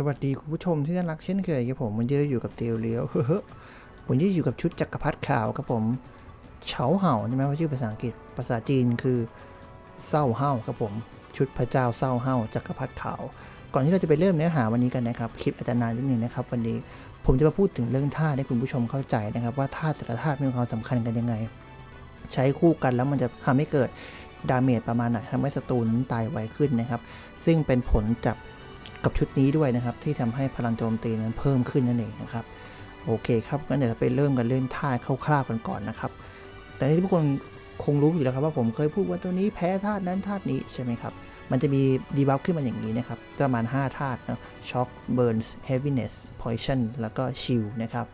สวัสดีคุณผู้ชมที่น่ารักเช่นเคยครับผมวันนี้เราอยู่กับเตียวเลี้ยวเฮ้อวันนี้อยู่กับชุดจักรพรรดิขาวครับผมเฉาเห่าใช่ไหมว่าชื่อภาษาอังกฤษภาษาจีนคือเศร้าเห่าครับผมชุดพระเจ้าเศร้าเห่าจักรพรรดิขาว ก่อนที่เราจะไปเริ่มเนื้อหาวันนี้กันนะครับคลิปอาจจะนานนิดนึงนะครับวันนี้ผมจะมาพูดถึงเรื่องธาตุให้คุณผู้ชมเข้าใจนะครับ ว่าธาตุแต่ละธาตุมีความสำคัญกันยังไง ใช้คู่กันแล้วมันจะทำให้เกิดดาเมจประมาณไหนทำให้ศัตรูนั้นตายไวขึ้นนะครับ ซึ่งเป็นผลจาก กับชุดนี้ด้วยนะครับ ที่ทำให้พลังโจมตีนั้นเพิ่มขึ้นนั่นเองนะครับ โอเคครับงั้นเดี๋ยวเราไปเริ่มกันเรื่องธาตุคร่าวๆกันก่อนนะครับ แต่ที่ทุกคนคงรู้อยู่แล้วครับว่าผมเคยพูดว่าตัวนี้แพ้ธาตุนั้นธาตุนี้ใช่ไหมครับ มันจะมีดีบัฟขึ้นมาอย่างนี้นะครับ ประมาณ 5 ธาตุนะช็อคเบิร์นส์เฮฟวีเนสพอยชั่นแล้วก็ชิลนะครับ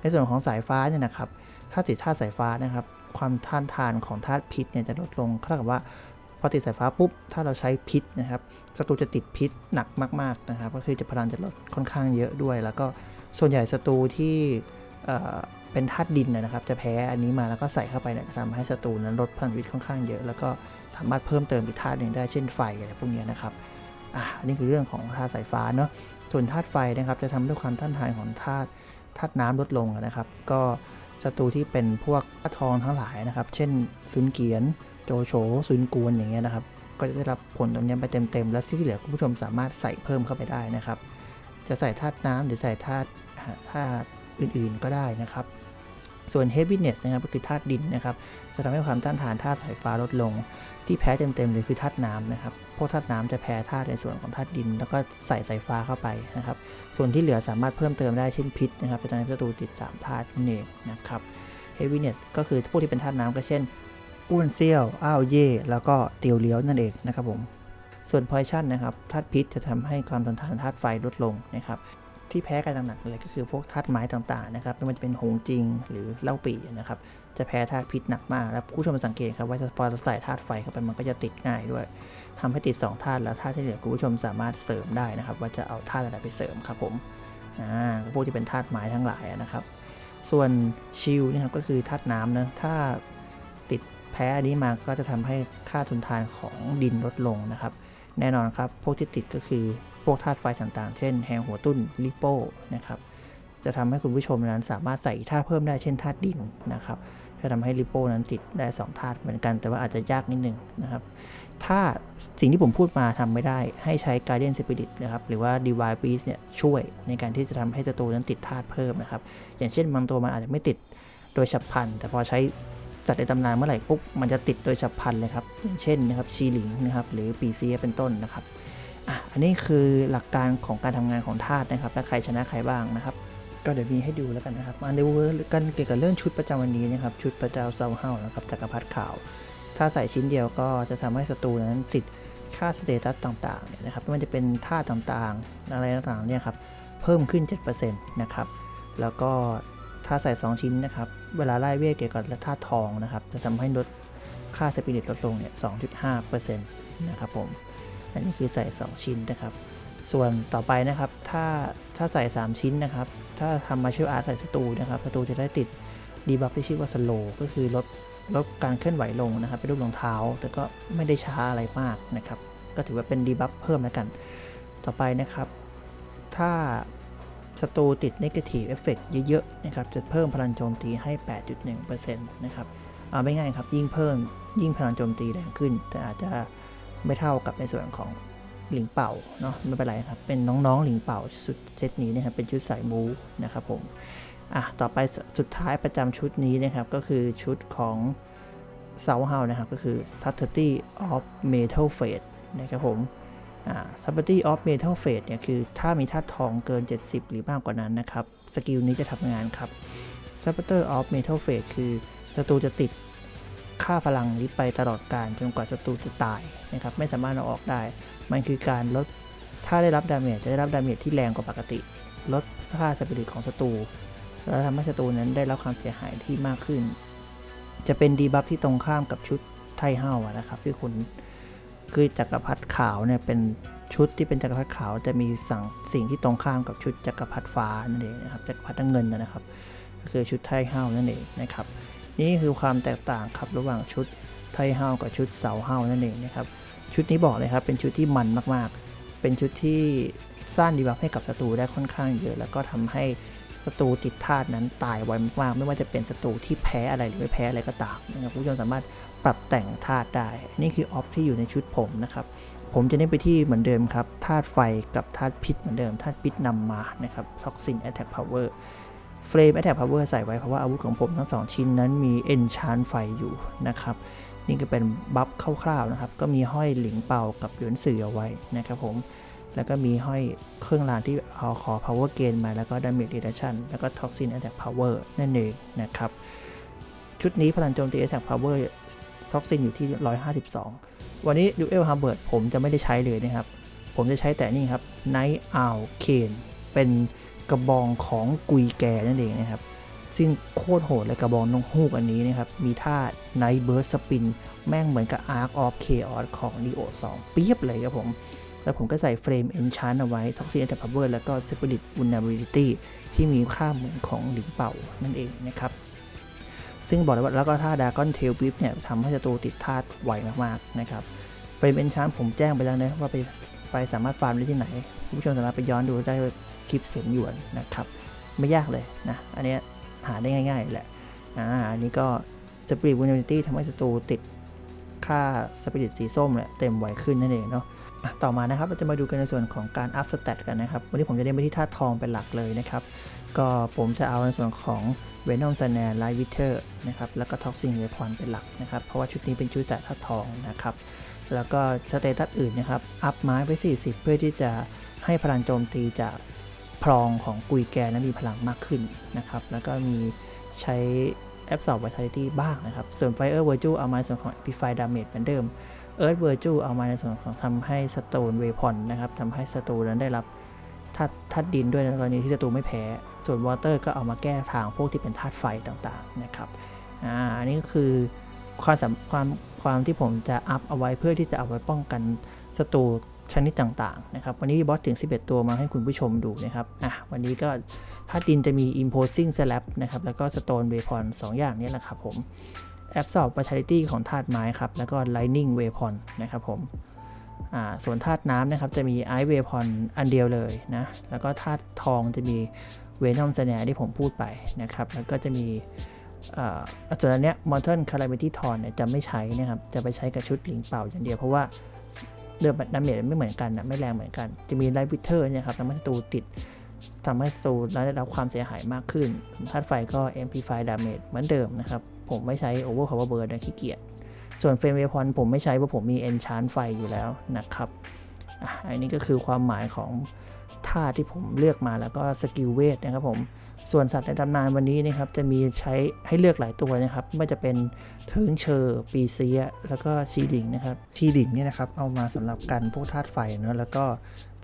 ในส่วนของสายฟ้าเนี่ยนะครับ ถ้าติดธาตุสายฟ้านะครับ ความต้านทานของธาตุพิษเนี่ยจะลดลงเท่ากับว่า พอติดสายฟ้าปุ๊บ ถ้าเราใช้พิษนะครับศัตรูจะติดพิษหนักมากๆนะครับ ก็คือจะพลังจะลดค่อนข้างเยอะด้วย แล้วก็ส่วนใหญ่ศัตรูที่เเป็นธาตุดินนะครับ จะแพ้อันนี้มาแล้วก็ใส่เข้าไปเนี่ยจะทำให้ศัตรูนั้นลดพลังชีวิตค่อนข้างเยอะ แล้วก็สามารถเพิ่มเติมอีกธาตุหนึ่งได้เช่นไฟอะไรพวกนี้นะครับอะอันนี้คือเรื่องของธาตุสายฟ้าเนาะส่วนธาตุไฟนะครับจะทำให้ความต้านทานของธาตุธาตุน้ำลดลงนะครับ ก็ศัตรูที่เป็นพวกธาตุทองทั้งหลายนะครับ เช่นซุนเกียน โจโฉซุนกวนอย่างเงี้ยนะครับ ก็จะได้รับผลตรงนี้ไปเต็มๆ และที่เหลือคุณผู้ชมสามารถใส่เพิ่มเข้าไปได้นะครับ จะใส่ธาตุน้ำหรือใส่ธาตุธาตุอื่นๆก็ได้นะครับ ส่วน heaviness นะครับก็คือธาตุดินนะครับ จะทำให้ความต้านทานธาตุสายฟ้าลดลง ที่แพ้เต็มๆเลยคือธาตุน้ำนะครับพวกธาตุน้ำจะแพ้ธาตุในส่วนของธาตุดิน แล้วก็ใส่สายฟ้าเข้าไปนะครับ ส่วนที่เหลือสามารถเพิ่มเติมได้เช่นพิษนะครับจะทำให้ศัตรูติด3ธาตุนั่นเองนะครับ heaviness ก็คือพวกที่เป็นธาตุน้ำก็เช่น อ้วนเซี่ยวอ้าวเย่แล้วก็เตียวเลี้ยวนั่นเองนะครับผม ส่วนพอยชั่นนะครับธาตุพิษจะทำให้ความทนทานธาตุไฟลดลงนะครับที่แพ้กันหนักๆเลยก็คือพวกธาตุไม้ต่างๆนะครับไม่ว่าจะเป็นหงจริงหรือเล่าปีนะครับจะแพ้ธาตุพิษหนักมาก แล้วผู้ชมสังเกตครับว่าพอใส่ธาตุไฟเข้าไปมันก็จะติดง่ายด้วยทำให้ติด2ธาตุแล้วธาตุที่เหลือคุณผู้ชมสามารถเสริมได้นะครับ ว่าจะเอาธาตุอะไรไปเสริมครับผมอ่าพวกที่เป็นธาตุไม้ทั้งหลายนะครับ ส่วนชิลนะครับก็คือธาตุน้ำนะถ้า แพ้อันนี้มาก็จะทำให้ค่าทนทานของดินลดลงนะครับ แน่นอนครับพวกที่ติดก็คือพวกธาตุไฟต่างๆ เช่นแหงหัวตุ้นลิโป้นะครับจะทำให้คุณผู้ชมนั้นสามารถใส่ธาตุเพิ่มได้เช่นธาตุดินนะครับจะทำให้ลิโป้นั้นติดได้2ธาตุเหมือนกัน แต่ว่าอาจจะยากนิดนึงนะครับถ้าสิ่งที่ผมพูดมาทำไม่ได้ให้ใช้ Guardian Spirit นะครับหรือว่า Divine Beast เนี่ยช่วยในการที่จะทำให้ศัตรูนั้นติดธาตุเพิ่มนะครับอย่างเช่นบางตัวมันอาจจะไม่ติดโดยฉับพลัน แต่พอใช้ จัดในตำนานเมื่อไหร่ปุ๊บมันจะติดโดยฉับพลันเลยครับอย่างเช่นนะครับชีหลิงนะครับหรือปีเซียเป็นต้นนะครับอะอันนี้คือหลักการของการทำงานของธาตุนะครับ และใครชนะใครบ้างนะครับ ก็เดี๋ยวมีให้ดูแล้วกันนะครับมาดูกันเกี่ยวกับเรื่องชุดประจำวันนี้นะครับ ชุดพระจ้าเซาเฮานะครับจักรพรรดิขาว ถ้าใส่ชิ้นเดียวก็จะทำให้ศัตรูนั้นติดค่าสเตตัสต่างๆเนี่ยนะครับไม่ว่าจะเป็นท่าต่างๆ อะไรต่างๆเนี่ยครับเพิ่มขึ้น 7%นะครับแล้วก็ ถ้าใส่ 2 ชิ้นนะครับ เวลาไล่เวทเกี่ยวกับธาตุทองนะครับ จะทำให้ลดค่าสปิริตลดลงเนี่ย 2.5%นะครับผม อันนี้คือใส่ 2 ชิ้นนะครับ ส่วนต่อไปนะครับ ถ้าถ้าใส่ 3 ชิ้นนะครับ ถ้าทำมาเชลอาร์ตใส่ศัตรูนะครับศัตรูจะได้ติดดีบัฟที่ชื่อว่าสโลก็คือลดลดการเคลื่อนไหวลงนะครับ เป็นรูปรองเท้า แต่ก็ไม่ได้ช้าอะไรมากนะครับ ก็ถือว่าเป็นดีบัฟเพิ่มแล้วกัน ต่อไปนะครับ ถ้า ศัตรูติด Negative Effect เยอะๆนะครับจะเพิ่มพลังโจมตีให้ 8.1%นะครับเอาไม่ง่ายครับ ยิ่งเพิ่มยิ่งพลังโจมตีแรงขึ้น แต่อาจจะไม่เท่ากับในส่วนของหลิงเป่าเนาะไม่เป็นไรครับ เป็นน้องๆหลิงเป่าสุดเซตนี้นะครับเป็นชุดสายมูนะครับผมอะต่อไปสสุดท้ายประจำชุดนี้นะครับ ก็คือชุดของเซาเฮานะครับ ก็คือ Subtlety of Metal Fate นะครับผม อ่า Subtlety of Metal Fate เนี่ยคือถ้ามีธาตุทองเกิน 70 หรือมากกว่านั้นนะครับ สกิลนี้จะทำงานครับ Subtlety of Metal Fate คือศัตรูจะติดค่าพลังนี้ไปตลอดการจนกว่าศัตรูจะตายนะครับ ไม่สามารถเอาออกได้ มันคือการลด ถ้าได้รับดาเมจจะได้รับดาเมจที่แรงกว่าปกติ ลดค่าสปิริตของศัตรูแล้วทำให้ศัตรูนั้นได้รับความเสียหายที่มากขึ้น จะเป็นดีบัฟที่ตรงข้ามกับชุดไทเฮาอะนะครับที่คุณ คือจักรพรรดิขาวเนี่ยเป็นชุดที่เป็นจักรพรรดิขาวจะมีสั่งสิ่งที่ตรงข้ามกับชุดจักรพรรดิฟ้านั่นเองนะครับจักรพรรดิเงินนะครับ ก็คือชุดไทเฮานั่นเองนะครับ นี่คือความแตกต่างครับระหว่างชุดไทเฮากับชุดเสาเฮานั่นเองนะครับชุดนี้บอกเลยครับเป็นชุดที่มันมากๆ เป็นชุดที่สร้างดีบัฟให้กับศัตรูได้ค่อนข้างเยอะ แล้วก็ทำให้ศัตรูติดธาตุนั้นตายไวมากๆ ไม่ว่าจะเป็นศัตรูที่แพ้อะไรหรือไม่แพ้อะไรก็ตามนะครับผู้ชมสามารถ ปรับแต่งธาตุได้ นี่คือออฟที่อยู่ในชุดผมนะครับ ผมจะเน้นไปที่เหมือนเดิมครับ ธาตุไฟกับธาตุพิษเหมือนเดิม ธาตุพิษนำมานะครับ Toxin Attack Power Flame Attack Power ใส่ไว้เพราะว่าอาวุธของผมทั้งสองชิ้นนั้นมี Enchant ไฟอยู่นะครับ นี่ก็เป็นบัฟคร่าวๆนะครับ ก็มีห้อยหลิงเป่ากับหยวนเสือเอาไว้นะครับผม แล้วก็มีห้อยเครื่องรางที่เอาขอ power gain มา แล้วก็ damage reduction แล้วก็ toxin attack power นั่นเองนะครับ ชุดนี้พลังโจมตี attack power toxin อยู่ที่ 152 วันนี้ dual harbor ผมจะไม่ได้ใช้เลยนะครับ ผมจะใช้แต่นี่ครับ night owl cane เป็นกระบองของกุยแกนั่นเองนะครับ ซึ่งโคตรโหดเลยกระบองนกฮูกอันนี้นะครับ มีท่า night burst spin แม่งเหมือนกับ arc of chaos ของ Leo 2เปียบเลยครับผม แล้วผมก็ใส่เฟรม Enchant เอาไว้ Toxic Attack Power แล้วก็ Spirit Vulnerability ที่มีค่าเหมือนของหลิงเป่านั่นเองนะครับ ซึ่งบอกเลยว่าแล้วก็ท่า Dragon Tail Whip เนี่ยทำให้ศัตรูติดธาตุไวมากๆนะครับเฟรม Enchant ผมแจ้งไปแล้วนะว่าไปไปสามารถฟาร์มได้ที่ไหนคุณผู้ชมสามารถไปย้อนดูได้คลิปเสียงหยวนนะครับ ไม่ยากเลยนะ อันนี้หาได้ง่ายๆแหละอ่าอันนี้ก็ Spirit Vulnerability ทำให้ศัตรูติดค่า Spirit สีส้มเนี่ยเต็มไวขึ้นนั่นเองเนาะอะต่อมานะครับเราจะมาดูกันในส่วนของการอัพสเตตกันนะครับ วันนี้ผมจะเน้นไปที่ธาตุทองเป็นหลักเลยนะครับ ก็ผมจะเอาในส่วนของ Venom s n a r e Light Wither นะครับ แล้วก็ Toxin Weapon เป็นหลักนะครับ เพราะว่าชุดนี้เป็นชุดสายธาตุทองนะครับ แล้วก็สเตตัสอื่นนะครับ อัพไม้ไป 40 เพื่อที่จะให้พลังโจมตีจากพรองของกุยแกนั้นมีพลังมากขึ้นนะครับ แล้วก็มีใช้ Absorb Vitality บ้างนะครับ ส่วน Fire Virtue เอามาในส่วนของ Amplify Damage เหมือนเดิม Earth Virtue เอามาในส่วนของทำให้สโตนเวพอนนะครับทำให้สตูนั้นได้รับ ธาตุธาตุดินด้วยในกรณีที่ศัตรูไม่แพ้ ส่วน Water ก็เอามาแก้ทางพวกที่เป็นธาตุไฟต่างๆนะครับอ่าอันนี้ก็คือความสำความความที่ผมจะอัพเอาไว้เพื่อที่จะเอาไว้ป้องกันศัตรูชนิดต่างๆนะครับวันนี้บอสถึง 11 ตัวมาให้คุณผู้ชมดูนะครับอะวันนี้ก็ธาตุดินจะมี Imposing Slab นะครับแล้วก็ Stone Weapon 2 อย่างนี้แหละครับผม Absorb Vitality ของธาตุไม้ครับแล้วก็ Lightning Weapon นะครับผม ส่วนธาตุน้ำนะครับจะมี Ice Weapon อันเดียวเลยนะแล้วก็ธาตุทองจะมี Venom Snare ที่ผมพูดไปนะครับแล้วก็จะมีส่วนอันเนี้ย Mortal Calamity Thorn เนี่ยจะไม่ใช้นะครับ จะไปใช้กับชุดหลิงเป่าอย่างเดียว เพราะว่าเดือดดาเมจไม่เหมือนกันนะไม่แรงเหมือนกัน จะมี Light Wither เนี่ยครับทำให้ศัตรูติดทำให้ศัตรูได้รับความเสียหายมากขึ้นธาตุไฟก็ Amplify Damage เหมือนเดิมนะครับ ผมไม่ใช้ Over Power Burn นะขี้เกียจ ส่วนเฟรมเวพอนผมไม่ใช้เพราะผมมีเอนชานไฟอยู่แล้วนะครับอันนี้ก็คือความหมายของท่าที่ผมเลือกมาแล้วก็สกิลเวทนะครับผมส่วนสัตว์ในตำนานวันนี้นะครับจะมีใช้ให้เลือกหลายตัวนะครับไม่ว่าจะเป็น เทิงเชอร์ปีเซีย แล้วก็ชีดิงนะครับ ชีดิงเนี่ยนะครับ เอามาสำหรับกันพวกธาตุไฟเนอะแล้วก็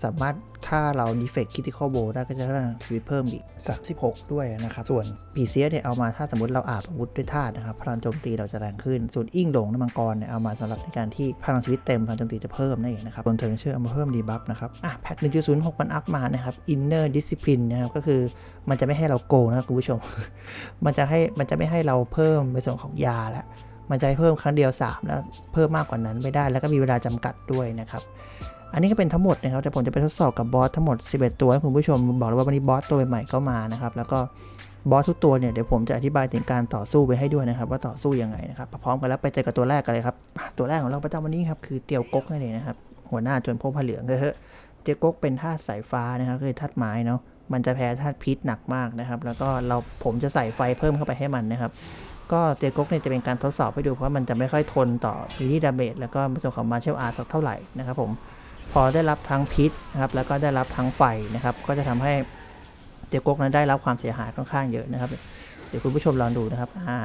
สามารถถ้าเราดีเฟกคิติคอลโบได้ก็จะได้ชีวิตเพิ่มอีก 36 ด้วยนะครับ ส่วนปีเซียเนี่ยเอามาถ้าสมมติเราอาบอาวุธด้วยธาตุนะครับ พลังโจมตีเราจะแรงขึ้น ส่วนอิงหลงน้ำมังกรเนี่ยเอามาสำหรับในการที่พลังชีวิตเต็มพลังโจมตีจะเพิ่มนั่นเองนะครับส่วนเทิงเชอร์เอามาเพิ่มดีบัฟนะครับอะแพท1.06มันอัพมานะครับ inner discipline นะครับก็คือมันจะไม่ให้เราโกงนะครับคุณผู้ชม มันจะให้มันจะไม่ให้เราเพิ่มในส่วนของยาแล้ว มันจะให้เพิ่มครั้งเดียว 3 แล้วเพิ่มมากกว่านั้นไม่ได้ แล้วก็มีเวลาจำกัดด้วยนะครับ อันนี้ก็เป็นทั้งหมดนะครับแต่ผมจะไปทดสอบกับบอสทั้งหมด 11 ตัวให้คุณผู้ชมบอกเลยว่าวันนี้บอสตัวใหม่ก็มานะครับ แล้วก็บอสทุกตัวเนี่ยเดี๋ยวผมจะอธิบายถึงการต่อสู้ไปให้ด้วยนะครับ ว่าต่อสู้ยังไงนะครับพร้อมกันแล้วไปเจอกับตัวแรกกันเลยครับตัวแรกของเราประจำวันนี้ครับคือเตียวกกนั่นเองนะครับหัวหน้าจนพบผ้าเหลืองเฮ้ยเตียวกกเป็นธาตุสายฟ้านะครับคือธาตุไม้เนาะมันจะแพ้ธาตุพิษหนักมากนะครับ แล้วก็เราผมจะใส่ไฟเพิ่มเข้าไปให้มันนะครับ ก็เตียกกเนี่ยจะเป็นการทดสอบให้ดูเพราะมันจะไม่ค่อยทนต่อมีที่ดาเมจแล้วก็ในส่วนของมาเชลอาร์สักเท่าไหร่นะครับผมพอได้รับทั้งพิษนะครับแล้วก็ได้รับทั้งไฟนะครับก็จะทำให้เตียกกนั้นได้รับความเสียหายค่อนข้างเยอะนะครับ เดี๋ยวคุณผู้ชมลองดูนะครับอ่า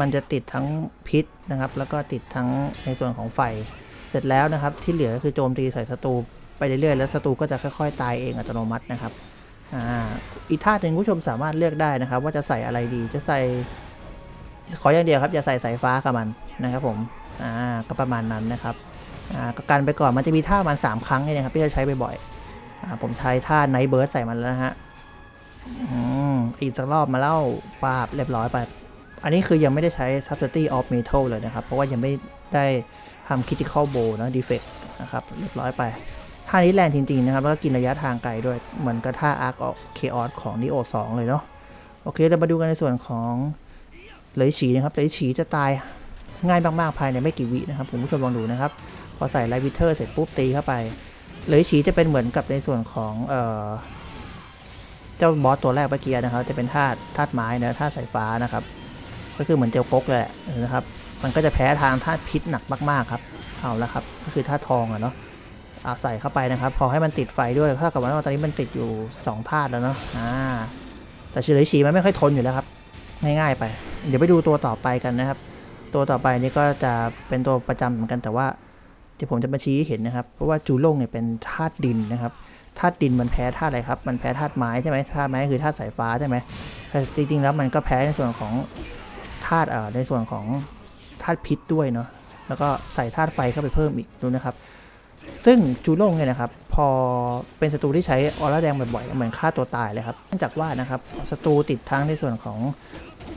มันจะติดทั้งพิษนะครับ แล้วก็ติดทั้งในส่วนของไฟ เสร็จแล้วนะครับ ที่เหลือก็คือโจมตีใส่ศัตรูไปเรื่อยๆแล้วศัตรูก็จะค่อยๆ ตายเองอัตโนมัตินะครับอ่าอีกท่าหนึ่งผู้ชมสามารถเลือกได้นะครับ ว่าจะใส่อะไรดีจะใส่ ขออย่างเดียวครับอย่าใส่สายฟ้ากับมันนะครับผมอ่าก็ประมาณนั้นนะครับอ่าก็กันไปก่อนมันจะมีท่ามันสามครั้งเนี่ยนะครับที่จะใช้บ่อยๆอ่าผมใช้ท่าไนเบิร์ดใส่มันแล้วนะฮะอืมอีกสักรอบมาเล่าปาบเรียบร้อยไปอันนี้คือยังไม่ได้ใช้ subtlety of metal เลยนะครับ เพราะว่ายังไม่ได้ทำ critical bow นะ defect นะครับเรียบร้อยไปท่านี้แรงจริง ๆ นะครับ แล้วก็กินระยะทางไกลด้วย เหมือนกับท่าอาร์คออกเคออสของนิโอสเลยเนาะโอเคเรามาดูกันในส่วนของ เลยฉีนะครับเลยฉีจะตายง่ายมากๆภายในไม่กี่วินะครับผมผู้ชมลองดูนะครับ พอใส่ไลท์วิเทอร์เสร็จปุ๊บตีเข้าไป เลยฉีจะเป็นเหมือนกับในส่วนของเออเจ้าบอสตัวแรกเมื่อกี้นะครับ จะเป็นธาตุธาตุไม้นะธาตุสายฟ้านะครับ ก็คือเหมือนเจลกกแหละนะครับ มันก็จะแพ้ทางธาตุพิษหนักมากๆครับเอาละครับก็คือธาตุทองอะเนาะเอาใส่เข้าไปนะครับ พอให้มันติดไฟด้วยเท่ากับว่าตอนนี้มันติดอยู่2ธาตุแล้วเนาะอ่าแต่เฉลยฉีมันไม่ค่อยทนอยู่แล้วครับ ง่ายๆไป เดี๋ยวไปดูตัวต่อไปกันนะครับ ตัวต่อไปนี่ก็จะเป็นตัวประจำเหมือนกันแต่ว่าที่ผมจะมาชี้เห็นนะครับ เพราะว่าจูโล่งเนี่ยเป็นธาตุดินนะครับธาตุดินมันแพ้ธาตุอะไรครับ มันแพ้ธาตุไม้ใช่ไหมธาตุไม้คือธาตุสายฟ้าใช่ไหมแต่จริงๆแล้วมันก็แพ้ในส่วนของธาตุเอ่อในส่วนของธาตุพิษด้วยเนาะ แล้วก็ใส่ธาตุไฟเข้าไปเพิ่มอีกดูนะครับ ซึ่งจูโล่งเนี่ยนะครับ พอเป็นศัตรูที่ใช้ออร่าแดงบ่อยๆเหมือนฆ่าตัวตายเลยครับ เนื่องจากว่านะครับศัตรูติดทั้งในส่วนของ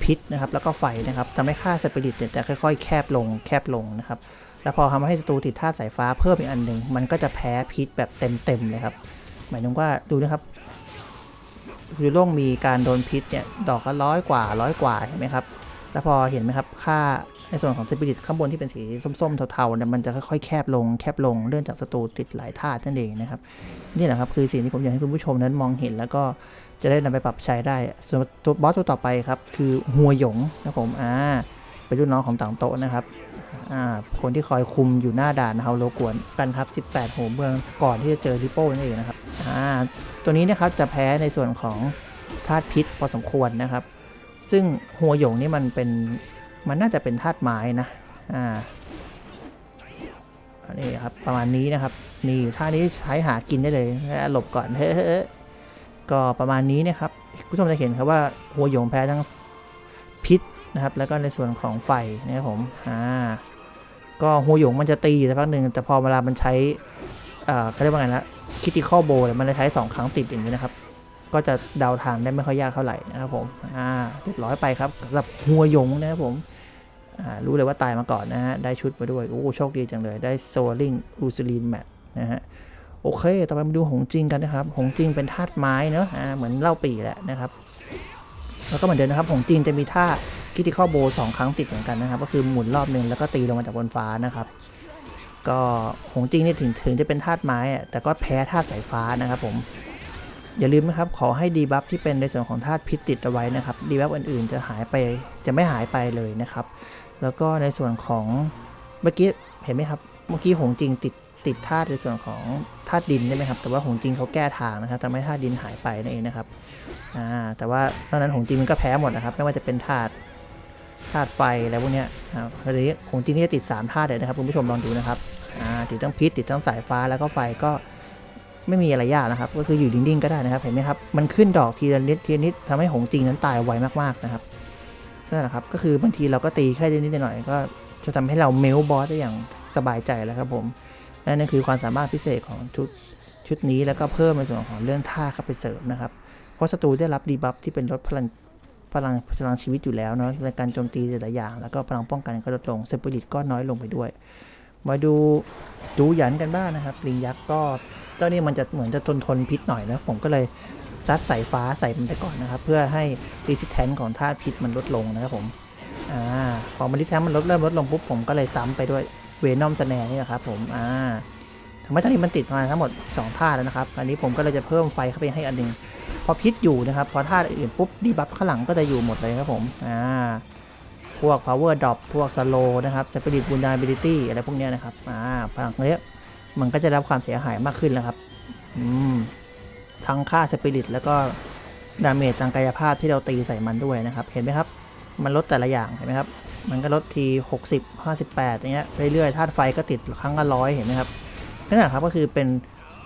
พิษนะครับแล้วก็ไฟนะครับทำให้ค่าสปิริตเนี่ยจะค่อยๆ แคบลงแคบลงนะครับแล้วพอทำให้ศัตรูติดธาตุสายฟ้าเพิ่มอีกอันหนึ่งมันก็จะแพ้พิษแบบเต็มๆเลยครับหมายถึงว่าดูนะครับจูโล่งมีการโดนพิษเนี่ยดอกละร้อยกว่าร้อยกว่าเห็นไหมครับแล้วพอเห็นไหมครับค่าในส่วนของสปิริตข้างบนที่เป็นสีส้มๆเทาๆเนี่ยมันจะค่อยๆแคบลงแคบลงเนื่องจากศัตรูติดหลายธาตุนั่นเองนะครับนี่แหละครับคือสิ่งที่ผมอยากให้คุณผู้ชมนั้นมองเห็นแล้วก็ จะได้นำไปปรับใช้ได้ ส่วนตัวบอสตัวต่อไปครับ คือหัวหยงนะครับผมอ่าเป็นรุ่นน้องของต่างโต๊ะนะครับอ่าคนที่คอยคุมอยู่หน้าด่านเฮาโลกวนกันครับ 18 หัวเมืองก่อนที่จะเจอริโป้นั่นเองนะครับอ่าตัวนี้นะครับจะแพ้ในส่วนของธาตุพิษพอสมควรนะครับ ซึ่งหัวหยงนี่มันเป็นมันน่าจะเป็นธาตุไม้นะอ่าอันนี้ครับประมาณนี้นะครับนี่ท่านี้ใช้หากินได้เลยแล้วหลบก่อนเฮ้ย ก็ประมาณนี้นะครับผู้ชมจะเห็นครับว่าหัวหยงแพ้ทั้งพิษนะครับ แล้วก็ในส่วนของไฟนะครับผมอ่าก็หัวหยงมันจะตีอยู่สักพักหนึ่งแต่พอเวลามันใช้อ่าเขาเรียกว่าไงละคิติคอโบเนี่ยมันจะใช้สองครั้งติดอย่างนี้นะครับ ก็จะเดาทางได้ไม่ค่อยยากเท่าไหร่นะครับผมอ่าเรียบร้อยไปครับสำหรับหัวหยงนะครับผมอ่ารู้เลยว่าตายมาก่อนนะฮะได้ชุดมาด้วยโอ้โชคดีจังเลยได้โซลิงอูซิลีนแมทนะฮะ โอเค ต่อไปมาดูหงจริงกันนะครับ หงจริงเป็นธาตุไม้เนอะอ่าเหมือนเล่าปีแหละนะครับ แล้วก็เหมือนเดิมนะครับ หงจริงจะมีท่าคิติคอโบสองครั้งติดเหมือนกันนะครับ ก็คือหมุนรอบหนึ่งแล้วก็ตีลงมาจากบนฟ้านะครับ ก็หงจริงนี่ถึงถึงจะเป็นธาตุไม้อะแต่ก็แพ้ธาตุสายฟ้านะครับ ผม อย่าลืมนะครับ ขอให้ดีบัฟที่เป็นในส่วนของธาตุพิษติดเอาไว้นะครับ ดีบัฟอื่นๆ จะหายไป จะไม่หายไปเลยนะครับ แล้วก็ในส่วนของเมื่อกี้เห็นไหมครับ เมื่อกี้หงจริงติดติดธาตุในส่วนของ ธาตุดินใช่ไหมครับแต่ว่าหงจริงเขาแก้ทางนะครับทำให้ธาตุดินหายไปนั่นเองนะครับอ่าแต่ว่าตอนนั้นหงจริงมันก็แพ้หมดนะครับไม่ว่าจะเป็นธาตุธาตุไฟอะไรพวกเนี้ยอ่าทีนี้หงจริงที่จะติดสามธาตุเลยนะครับคุณผู้ชมลองดูนะครับอ่าติดทั้งพิษติดทั้งสายฟ้าแล้วก็ไฟก็ไม่มีอะไรยากนะครับ ก็คืออยู่นิ่งๆก็ได้นะครับเห็นไหมครับมันขึ้นดอกทีละนิดทีละนิดทำให้หงจริงนั้นตายไวมากๆนะครับนั่นแหละครับก็คือบางทีเราก็ตีแค่นิดหน่อยก็จะทำให้เราเมลบอสได้อย่างสบายใจแล้วครับผม นั่นคือความสามารถพิเศษของชุดชุดนี้แล้วก็เพิ่มในส่วนของเรื่องท่าเข้าไปเสริมนะครับ เพราะศัตรูได้รับดีบัฟที่เป็นลดพลังพลังพลังชีวิตอยู่แล้วเนาะในการโจมตีแต่ละอย่าง แล้วก็พลังป้องกันก็ลดลงเซปริตก็น้อยลงไปด้วย มาดูจูหยันกันบ้างนะครับ ลิงยักษ์ก็เจ้านี่มันจะเหมือนจะทนทนพิษหน่อยนะผมก็เลยจัดสายฟ้าใส่มันไปก่อนนะครับ เพื่อให้ resistance ของธาตุพิษมันลดลงนะครับผมอ่าพอมัน resistance มันลดเริ่มลดลงปุ๊บผมก็เลยซ้ำไปด้วย นอมสแนนี่แหละครับผมอ่าทำให้ตอนนี้มันติดมาทั้งหมด2ธาตุแล้วนะครับ อันนี้ผมก็เลยจะเพิ่มไฟเข้าไปให้อันหนึง พอพิษอยู่นะครับ พอธาตุอื่นปุ๊บดีบัฟข้างหลังก็จะอยู่หมดเลยครับผมอ่าพวก power drop พวก slow นะครับ spirit vulnerability อะไรพวกเนี้ยนะครับอ่าพลังเนี้ยมันก็จะรับความเสียหายมากขึ้นแล้วครับอืมทั้งค่าสปิริตแล้วก็ดาเมจทางกายภาพที่เราตีใส่มันด้วยนะครับ เห็นไหมครับ มันลดแต่ละอย่างเห็นไหมครับ มันก็ลดที60 58อย่างเงี้ยเรื่อยๆธาตุไฟก็ติดครั้งละร้อยเห็นไหมครับนั่นแหละครับก็คือเป็น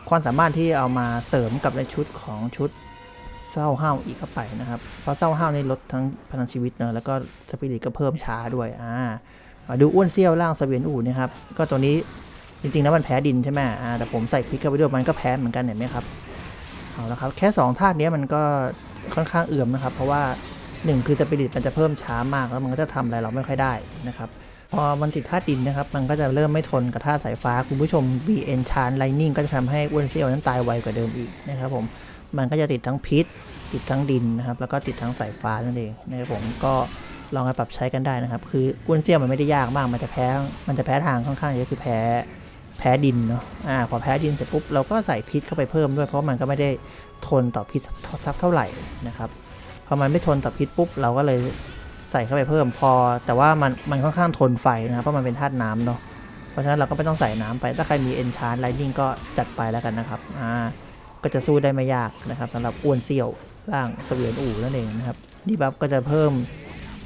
ความสามารถที่เอามาเสริมกับในชุดของชุดเศร้าห้าวอีกเข้าไปนะครับ เพราะเศร้าห้าวนี่ลดทั้งพลังชีวิตเนอะแล้วก็สปิริตก็เพิ่มช้าด้วยอ่าดูอ้วนเซี่ยวล่างเสวียนอู่นะครับก็ตัวนี้จริงๆแล้วมันแพ้ดินใช่ไหมอ่าแต่ผมใส่พริกเข้าไปด้วยมันก็แพ้เหมือนกันเห็นไหมครับเอาละครับแค่2ธาตุนี้มันก็ค่อนข้างเอื่อมนะครับ เพราะว่า 1คือสปิริตมันจะเพิ่มช้ามากแล้วมันก็จะทำอะไรเราไม่ค่อยได้นะครับพอมันติดธาตุดินนะครับ มันก็จะเริ่มไม่ทนกับธาตุสายฟ้า คุณผู้ชม B N c h a n Lightning ก็จะทำให้อ้วนเซียวนั้นตายไวกว่าเดิมอีกนะครับผมมันก็จะติดทั้งพิษ ติดทั้งดินนะครับ แล้วก็ติดทั้งสายฟ้านั่นเองนะครับผมก็ลองไปปรับใช้กันได้นะครับ คืออ้วนเซียวมันไม่ได้ยากมาก มันจะแพ้ มันจะแพ้ทางค่อนข้างเยอะคือแพ้แพ้ดินเนาะอ่าพอแพ้ดินเสร็จปุ๊บเราก็ใส่พิษเข้าไปเพิ่มด้วยเพราะมันก็ไม่ได้ทนต่อพิษสักเท่าไหร่นะครับ พอมันไม่ทนต่อพิษปุ๊บเราก็เลยใส่เข้าไปเพิ่มพอ แต่ว่ามันมันค่อนข้างทนไฟนะครับเพราะมันเป็นธาตุน้ำเนาะเพราะฉะนั้นเราก็ไม่ต้องใส่น้ำไป ถ้าใครมี Enchant Lightning ก็จัดไปแล้วกันนะครับอ่าก็จะสู้ได้ไม่ยากนะครับสำหรับอ้วนเซี่ยวร่างเสวียนอู่นั่นเองนะครับดีบัฟก็จะเพิ่ม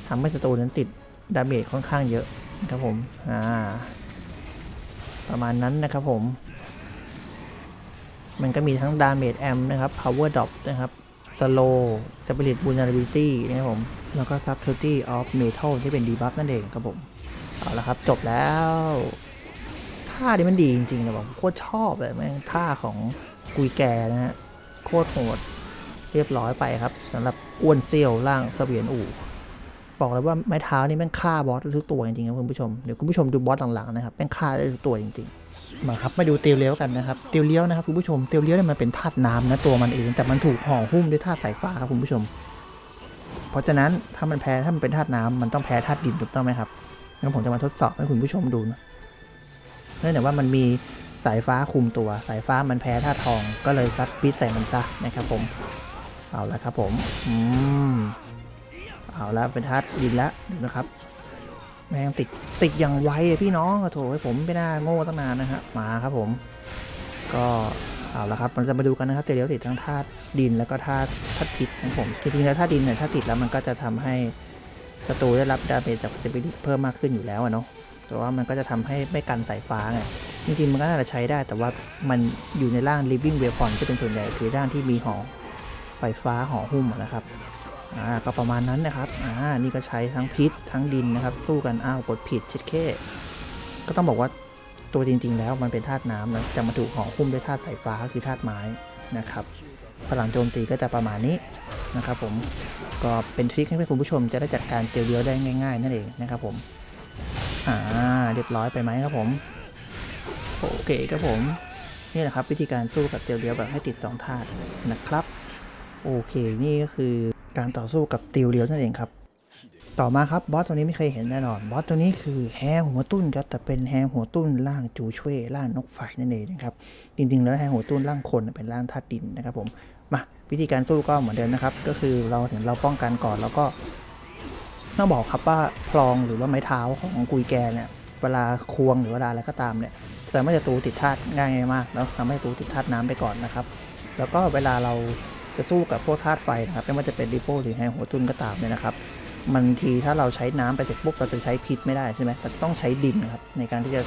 ทำให้ศัตรูนั้นติดดาเมจค่อนข้างเยอะนะครับผมอ่าประมาณนั้นนะครับผม มันก็มีทั้งดาเมจแอมนะครับ power drop นะครับ สโลสปิริต vulnerability นะครับผม แล้วก็ subtlety of metal ที่เป็นดีบัฟนั่นเองครับผม เอาละครับ จบแล้วท่านี้มันดีจริงๆนะผมโคตรชอบเลยแม่งท่าของกุยแกนะฮะ โคตรโหดเรียบร้อยไปครับสำหรับอ้วนเซียวร่างเสวียนอู่บอกเลยว่าไม้เท้านี่แม่งฆ่าบอสทุกตัวจริงๆครับคุณผู้ชมเดี๋ยวคุณผู้ชมดูบอสหลังๆนะครับแม่งฆ่าได้ทุกตัวจริงๆ มาครับมาดูเตียวเลี้ยวกันนะครับเตียวเลี้ยวนะครับคุณผู้ชมเตียวเลี้ยวเนี่ยมันเป็นธาตุน้ำนะตัวมันเองแต่มันถูกห่อหุ้มด้วยธาตุสายฟ้าครับคุณผู้ชม เพราะฉะนั้นถ้ามันแพ้ถ้ามันเป็นธาตุน้ำมันต้องแพ้ธาตุดินถูกต้องไหมครับงั้นผมจะมาทดสอบให้คุณผู้ชมดูนะเนื่องจากว่ามันมีสายฟ้าคุมตัว สายฟ้ามันแพ้ธาตุทองก็เลยซัดพิษใส่มันซะนะครับผม เอาละครับผม อืม เอาละเป็นธาตุดินล้วดูนะครับ แม่งติดติดอย่างไวพี่น้องโถให้ผมไม่น่าโง่ตั้งนานนะฮะมาครับผม ก็เอาละครับมันจะมาดูกันนะครับเตียวติดทั้งธาตุดินแล้วก็ธาตุธาตุพิษของผมจริงๆแล้วธาตุดินเนี่ยถ้าติดแล้วมันก็จะทำให้ศัตรูได้รับดาเมจจากสปิริเพิ่มมากขึ้นอยู่แล้วเนาะแต่ว่ามันก็จะทำให้ไม่กันสายฟ้าไงจริงๆมันก็น่าจะใช้ได้ แต่ว่ามันอยู่ในร่าง living weapon ที่เป็นส่วนใหญ่คือร่างที่มีหอไฟฟ้าหอหุ้มนะครับ อ่าก็ประมาณนั้นนะครับอ่านี่ก็ใช้ทั้งพิษทั้งดินนะครับ สู้กันอ้าวกดผิดเช็ดเข้ก็ต้องบอกว่าตัวจริง ๆ แล้วมันเป็นธาตุน้ำนะแต่มาถูกห่อหุ้มด้วยธาตุสายฟ้าคือธาตุไม้นะครับพลังโจมตีก็จะประมาณนี้นะครับผมก็เป็นทริคให้คุณผู้ชมจะได้จัดการเตียวเลี้ยวได้ง่าย ๆ นั่นเองนะครับผมอ่าเรียบร้อยไปไหมครับผมโอเคครับผมนี่แหละครับวิธีการสู้กับเตียวเลี้ยวแบบให้ติดสองธาตุนะครับ โอเคนี่ก็คือ การต่อสู้กับติวเลียวนั่นเองครับ ต่อมาครับบอสตัวนี้ไม่เคยเห็นแน่นอน บอสตัวนี้คือแฮหัวตุ้นครับแต่เป็นแฮหัวตุ้นร่างจูช่วยร่างนกไฟนั่นเองนะครับ จริงๆ แล้วแฮหัวตุ้นร่างคนเป็นร่างธาตุดินนะครับผม มาวิธีการสู้ก็เหมือนเดิมนะครับ ก็คือเราถึงเราป้องกันก่อนแล้วก็ต้องบอกครับว่าพลองหรือว่าไม้เท้าของกุยแกเนี่ยเวลาควงหรือเวลาอะไรก็ตามเนี่ยจะไม่ศัตรูติดธาตุง่ายมากแล้วทำให้ตูติดธาตุน้ำไปก่อนนะครับ แล้วก็เวลาเรา จะสู้กับพวกธาตุไฟนะครับไม่ว่าจะเป็นริโป้หรือแฮงหัวตุ้นก็ตามเนี่ยนะครับมันทีถ้าเราใช้น้ำไปเสร็จปุ๊บเราจะใช้พิษไม่ได้ใช่ไหมเราจะต้องใช้ดินนะครับในการที่จะ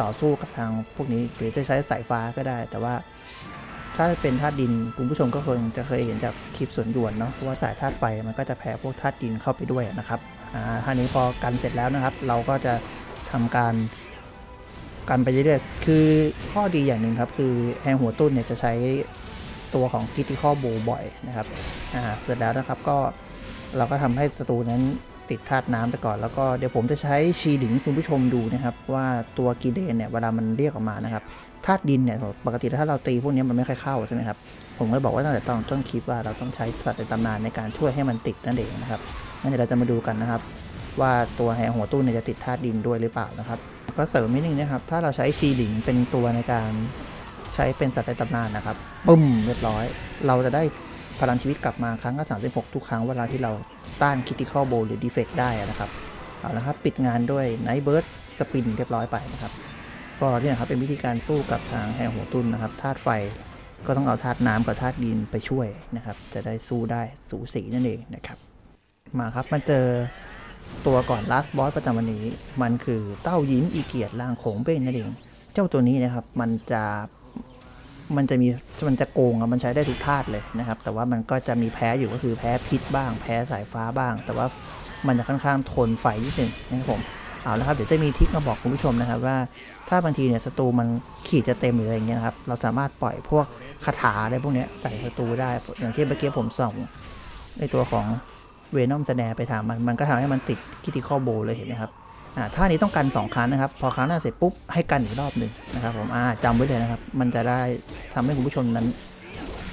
ต่อสู้กับทางพวกนี้หรือจะใช้สายฟ้าก็ได้ แต่ว่าถ้าเป็นธาตุดินคุณผู้ชมก็คงจะเคยเห็นจากคลิปสวนด่วนเนาะเพราะว่าสายธาตุไฟมันก็จะแพ้พวกธาตุดินเข้าไปด้วยนะครับอ่าท่านี้พอกันเสร็จแล้วนะครับ เราก็จะทำการกันไปเรื่อยๆคือข้อดีอย่างหนึ่งครับคือแฮงหัวตุ้นเนี่ยจะใช้ ตัวของกิติข้อโบบ่อยนะครับอ่าเสร็จแล้วนะครับก็เราก็ทำให้ศัตรูนั้นติดธาตุน้ำไปก่อน แล้วก็เดี๋ยวผมจะใช้ชีหลิงคุณผู้ชมดูนะครับ ว่าตัวกีเดนเนี่ยเวลามันเรียกออกมานะครับธาตุดินเนี่ยปกติถ้าเราตีพวกนี้มันไม่ค่อยเข้าใช่ไหมครับผมก็เลยบอกว่าตั้งแต่ตอนต้นคลิปว่าเราต้องใช้สัตว์ในตำนานในการช่วยให้มันติดนั่นเองนะครับงั้นเดี๋ยวเราจะมาดูกันนะครับ ว่าตัวแฮหัวตู้เนี่ยจะติดธาตุดินด้วยหรือเปล่านะครับ ก็เสริมนิดนึงนะครับ ถ้าเราใช้ชีหลิงเป็นตัวในการ ใช้เป็นสัตว์ในตำนานนะครับปึ้มเรียบร้อย เราจะได้พลังชีวิตกลับมาครั้งละ36 ทุกครั้งเวลาที่เราต้านคิติคอลโบหรือดีเฟกได้นะครับเอาละครับ ปิดงานด้วยไนท์เบิร์ดสปินเรียบร้อยไปนะครับก็นี่นะครับเป็นวิธีการสู้กับทางแฮหัวตุนนะครับธาตุไฟก็ต้องเอาธาตุน้ำกับธาตุดินไปช่วยนะครับ จะได้สู้ได้สูสีนั่นเองนะครับ มาครับมาเจอตัวก่อน last boss ประจำวันนี้ มันคือเต้ายิ้มอีเกียรติล่างโขงเบ้งนั่นเอง เจ้าตัวนี้นะครับมันจะ มันจะมีมันจะโกงอะมันใช้ได้ทุกธาตุเลยนะครับ แต่ว่ามันก็จะมีแพ้อยู่ก็คือแพ้พิษบ้าง แพ้สายฟ้าบ้าง แต่ว่ามันจะค่อนข้างทนไฟนิดนึงนะครับผมเอาละครับเดี๋ยวจะมีทิคมาบอกคุณผู้ชมนะครับว่า ถ้าบางทีเนี่ยศัตรูมันขีดจะเต็มหรืออะไรเงี้ยนะครับเราสามารถปล่อยพวกคาถาอะไรพวกเนี้ยใส่ศัตรูได้อย่างที่เมื่อกี้ผมส่องในตัวของเวนอมสแนร์ไปถามมันมันก็ทำให้มันติดคิติคอโบเลยเห็นไหมครับอ่าท่านี้ต้องกันสองครั้งนะครับ พอครั้งหน้าเสร็จปุ๊บให้กันอีกรอบหนึ่งนะครับผมอ่าจำไว้เลยนะครับ มันจะได้ ทำให้คุณผู้ชมนั้น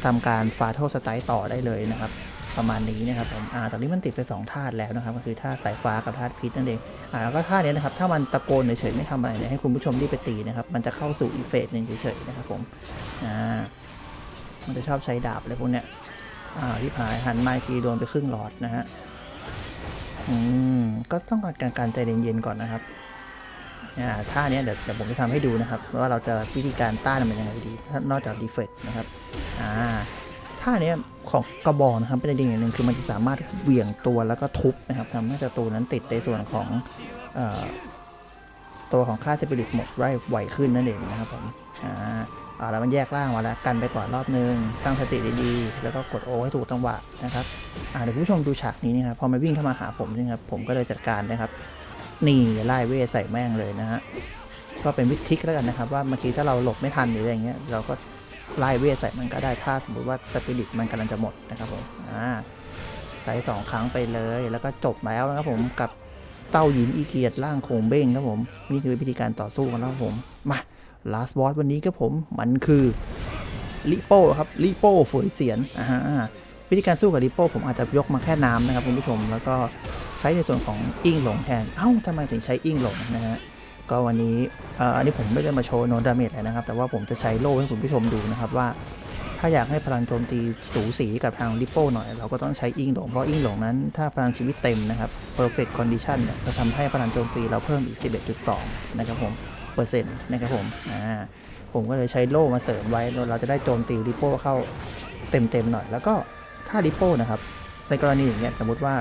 ทำการฟาโทสไตล์ต่อได้เลยนะครับ ประมาณนี้นะครับผมอ่าตอนนี้มันติดไปสองธาตุแล้วนะครับ ก็คือธาตุสายฟ้ากับธาตุพิษนั่นเองอ่าแล้วก็ธาตุนี้นะครับ ถ้ามันตะโกนเฉยๆไม่ทำอะไรเนี่ยให้คุณผู้ชมรีบไปตีนะครับ มันจะเข้าสู่อีเฟสหนึ่งเฉยๆนะครับผมอ่ามันจะชอบใช้ดาบอะไรพวกเนี้ยอ่าที่ผายหันไมาอีกทีโดนไปครึ่งหลอดนะฮะอืมก็ต้องการการใจเย็นๆก่อนนะครับ ท่าเนี้ยเดี๋ยวเดี๋ยวผมจะทำให้ดูนะครับ ว่าเราจะวิธีการต้านมันยังไงดี นอกจากดีเฟกนะครับอ่าท่าเนี้ยของกระบอกนะครับเป็นจริงอย่างหนึ่งคือมันจะสามารถเหวี่ยงตัวแล้วก็ทุบนะครับทำให้ศัตรูนั้นติดในส่วนของอตัวของค่าสปิริตหมดไวไหวขึ้นนั่นเองนะครับผมอ่าเอาแล้วมันแยกร่างมาแล้วกันไปก่อนรอบนึง ตั้งสติดีๆ แล้วก็กดโอให้ถูกจังหวะนะครับอ่าเดี๋ยวผู้ชมดูฉากนี้นะครับพอมันวิ่งเข้ามาหาผมใช่ไหมครับผมก็เลยจัดการนะครับ นี่ไล่เวทใส่แม่งเลยนะฮะก็เป็นวิธีแล้วกันนะครับ ว่าเมื่อกี้ถ้าเราหลบไม่ทันหรืออะไรเงี้ยเราก็ไล่เวทใส่มันก็ได้ถ้าสมมติว่าสปิริตมันกำลังจะหมดนะครับผมอ่าใส่สองครั้งไปเลยแล้วก็จบแล้วนะครับผมกับเต้าหยินอีเกียดร่างโคงเบ้งครับผมนี่คือวิธีการต่อสู้กันแล้วครับผมมา last boss วันนี้ครับผมมันคือลิโป้ครับลิโป้ฝนเสียนอ่า วิธีการสู้กับลิโป้ผมอาจจะยกมาแค่น้ำนะครับคุณผู้ชม แล้วก็ใช้ในส่วนของอิงหลงแทน เอ้าทำไมถึงใช้อิงหลงนะฮะก็วันนี้อันนี้ผมไม่ได้มาโชว์โนดาเมจเลยนะครับ แต่ว่าผมจะใช้โล่ให้คุณผู้ชมดูนะครับว่า ถ้าอยากให้พลังโจมตีสูสีกับทางริปโป้หน่อย เราก็ต้องใช้อิงหลง เพราะอิงหลงนั้น ถ้าพลังชีวิตเต็มนะครับ perfect condition เนี่ยจะทำให้พลังโจมตีเราเพิ่มอีก 11.2 นะครับผมเปอร์เซ็นต์นะครับผมอ่าผมก็เลยใช้โล่มาเสริมไว้เราจะได้โจมตีริปโป้เข้าเต็มๆหน่อยแล้วก็ ถ้าริปโป้นะครับในกรณีอย่างเงี้ยสมมติว่า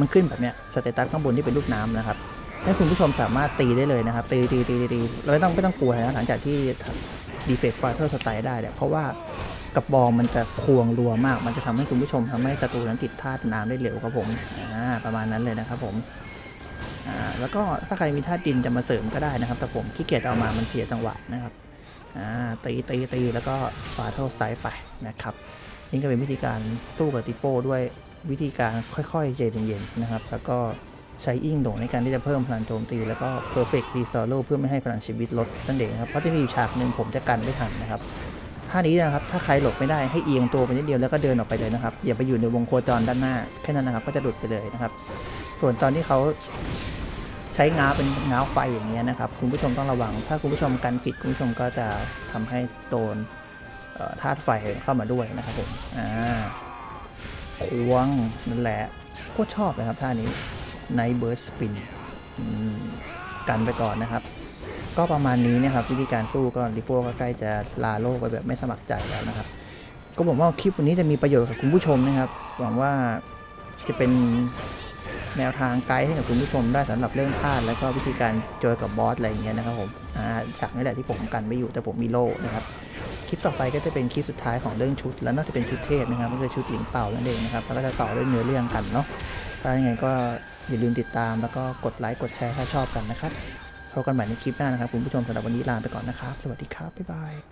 มันขึ้นแบบเนี้ยสเตตัสข้างบนที่เป็นลูกน้ำนะครับให้คุณผู้ชมสามารถตีได้เลยนะครับ ตีตีตีตีเราไม่ต้องไม่ต้องกลัวนะหลังจากที่ดีเฟกต์ฟาเธอร์สไตล์ได้เนี่ยเพราะว่ากระบองมันจะควงรัวมาก มันจะทำให้คุณผู้ชมทำให้ศัตรูนั้นติดธาตุน้ำได้เร็วครับผมอ่าประมาณนั้นเลยนะครับผมอ่าแล้วก็ถ้าใครมีธาตุดินจะมาเสริมก็ได้นะครับ แต่ผมขี้เกียจเอามามันเสียจังหวะนะครับอ่าตีตีตีแล้วก็ฟาเธอร์สไตล์ไปนะครับ นี่ก็เป็นวิธีการสู้กับติโป้ด้วยวิธีการค่อยๆใจเย็นๆนะครับ แล้วก็ใช้อิงโดงในการที่จะเพิ่มพลังโจมตี แล้วก็ perfect restore เพื่อไม่ให้พลังชีวิตลดนั่นเองครับ เพราะจะมีอยู่ฉากหนึ่งผมจะกันไม่ทันนะครับท่านี้นะครับถ้าใครหลบไม่ได้ให้เอียงตัวไปนิดเดียวแล้วก็เดินออกไปเลยนะครับอย่าไปอยู่ในวงโคจรด้านหน้าแค่นั้นนะครับก็จะหลุดไปเลยนะครับ ส่วนตอนที่เขาใช้ง้าเป็นง้าไฟอย่างเงี้ยนะครับคุณผู้ชมต้องระวัง ถ้าคุณผู้ชมกันผิดคุณผู้ชมก็จะทำให้โดน ธาตุไฟเข้ามาด้วยนะครับผมอ่าควงนั่นแหละโคตรชอบเลยครับท่านี้ไนเบิร์ดสปินกันไปก่อนนะครับ ก็ประมาณนี้นะครับวิธีการสู้ก็ริโป้ก็ใกล้จะลาโลกไปแบบไม่สมัครใจแล้วนะครับ ก็ผมว่าคลิปวันนี้จะมีประโยชน์กับคุณผู้ชมนะครับ หวังว่าจะเป็นแนวทางไกด์ให้กับคุณผู้ชมได้สำหรับเรื่องพลาดแล้วก็วิธีการเจอกับบอสอะไรอย่างเงี้ยนะครับผมอ่าฉากนี้แหละที่ผมกันไม่อยู่แต่ผมมีโล่นะครับ ลิปต่อไปก็จะเป็นคลิปสุดท้ายของเรื่องชุด แล้วน่าจะเป็นชุดเทพนะครับก็คือชุดหญิงเป่านั่นเองนะครับแล้วก็จะต่อด้วยเนื้อเรื่องกันเนาะถ้าอย่างไงก็อย่าลืมติดตามแล้วก็กดไลค์กดแชร์ถ้าชอบกันนะครับพบกันใหม่ในคลิปหน้านะครับคุณผู้ชมสำหรับวันนี้ลาไปก่อนนะครับ สวัสดีครับบ๊ายบาย